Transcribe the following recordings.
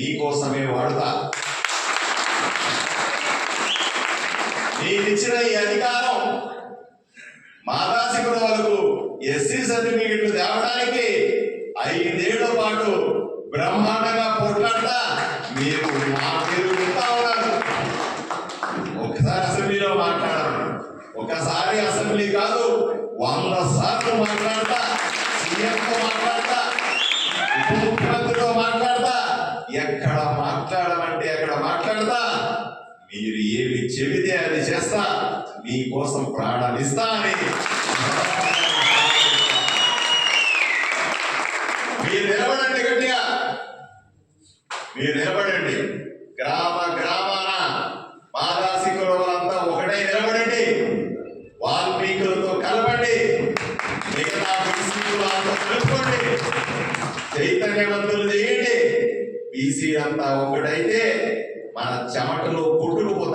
నీకోసమే వాడుతా. మీరిచ్చిన ఈ అధికారం మాదాసి వరకు ఎస్సీ సర్టిఫికెట్లు తేవడానికి ఐదేళ్ళ పాటు బ్రహ్మాండంగా పోట్లాడతా. మీరు మా పేరు చెప్తా ఉన్నారు. ఒకసారి అసెంబ్లీలో మాట్లాడారు ఒకసారి అసెంబ్లీ కాదు వంద సార్లు మాట్లాడతా సీఎంతో మాట్లాడతా. మీరు ఏమి చెబితే అది చేస్తా మీకోసం ప్రాణమిస్తా అని. మీరు నిలబడండి గట్టిగా. మీరు నిలబడండి. గ్రామ గ్రామాన మాదాసి అంతా ఒకటే నిలబడండి. వాల్మీకులతో కలపండి. మిగతా బీసీలతో కలుపుకోండి చైతన్యవంతులు చేయండి. బీసీ అంతా ఒకటైతే మన చెమటలు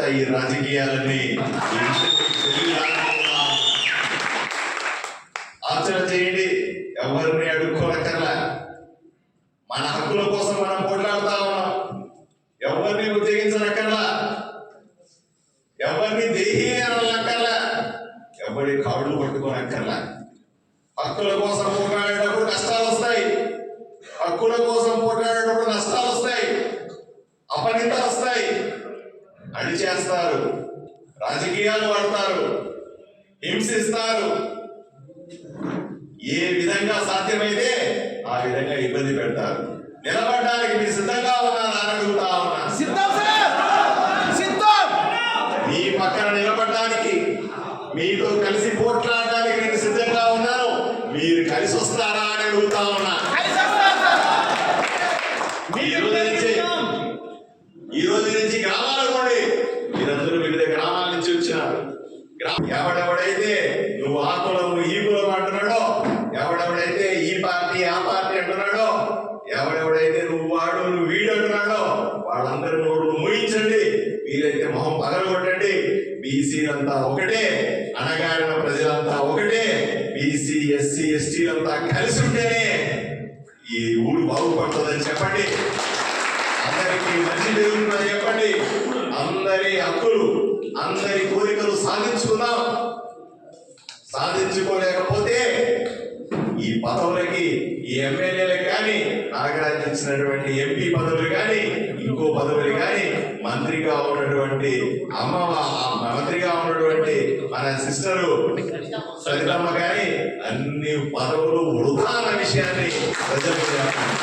కొట్టుకుపోతాయి ఈ రాజకీయాలన్నీ ఈ ఆచరణ చేయండి. ఎవరిని అడుక్కోనక్కర్లా. మన హక్కుల కోసం మనం పోట్లాడుతా ఉన్నాం. ఎవరిని ఉద్యోగించనక్కర్లా. ఎవరిని దేహి అనక్కర్లా ఎవరి కాళ్ళు పట్టుకోనక్కర్లా. హక్కుల కోసం పోట్లాడేటప్పుడు కష్టాలు వస్తాయి. హక్కుల కోసం పోట్లాడేటప్పుడు నష్టాలు వస్తాయి. అపనిందలు వస్తాయి. అడిచేస్తారు రాజకీయాలు వాడతారు. హింసిస్తారు. ఏ విధంగా సాధ్యమైతే ఆ విధంగా ఇబ్బంది పెడతారు. నిలబడడానికి మీరు సిద్ధంగా ఉన్నారా అడుగుతా ఉన్నా. సిద్ధం సిద్ధం! మీ పక్కన నిలబడడానికి మీతో కలిసి పోట్లాడడానికి నేను సిద్ధంగా ఉన్నాను. మీరు కలిసి వస్తారా అని అడుగుతా ఉన్నా ఈ రోజు నుంచి ఈ రోజు నుంచి గ్రామాలు పోండి మీరందరూ వివిధ గ్రామాల నుంచి వచ్చినారు. ఎవడెవడైతే నువ్వు ఆ కులం ఈ కులం అంటున్నాడో ఎవడెవడైతే ఈ పార్టీ ఆ పార్టీ అంటున్నాడో ఎవడెవడైతే నువ్వు వాడు నువ్వు వీడు అంటున్నాడో వాళ్ళందరి నోళ్ళు మూయించండి. వీలైతే మొహం పగలగొట్టండి. బీసీలంతా ఒకటే అణగారిన ప్రజలంతా ఒకటే బీసీ ఎస్సీ ఎస్టీలంతా కలిసి ఉంటేనే ఈ ఊరు బాగుపడుతుందని చెప్పండి. అందరికీ మంచి జరుగుతుందని చెప్పండి. అందరి హక్కులు అందరి కోరికలు సాధించుకున్నాం సాధించుకోలేకపోతే ఈ పదవులకి ఈ ఎమ్మెల్యేలకు కానీ నాగరాజు ఇచ్చినటువంటి ఎంపీ పదవులు కానీ ఇంకో పదవులు కానీ మంత్రిగా ఉన్నటువంటి అమ్మ మంత్రిగా ఉన్నటువంటి మన సిస్టరు సరితమ్మ కానీ అన్ని పదవులు వృధా అన్న విషయాన్ని ప్రజలకు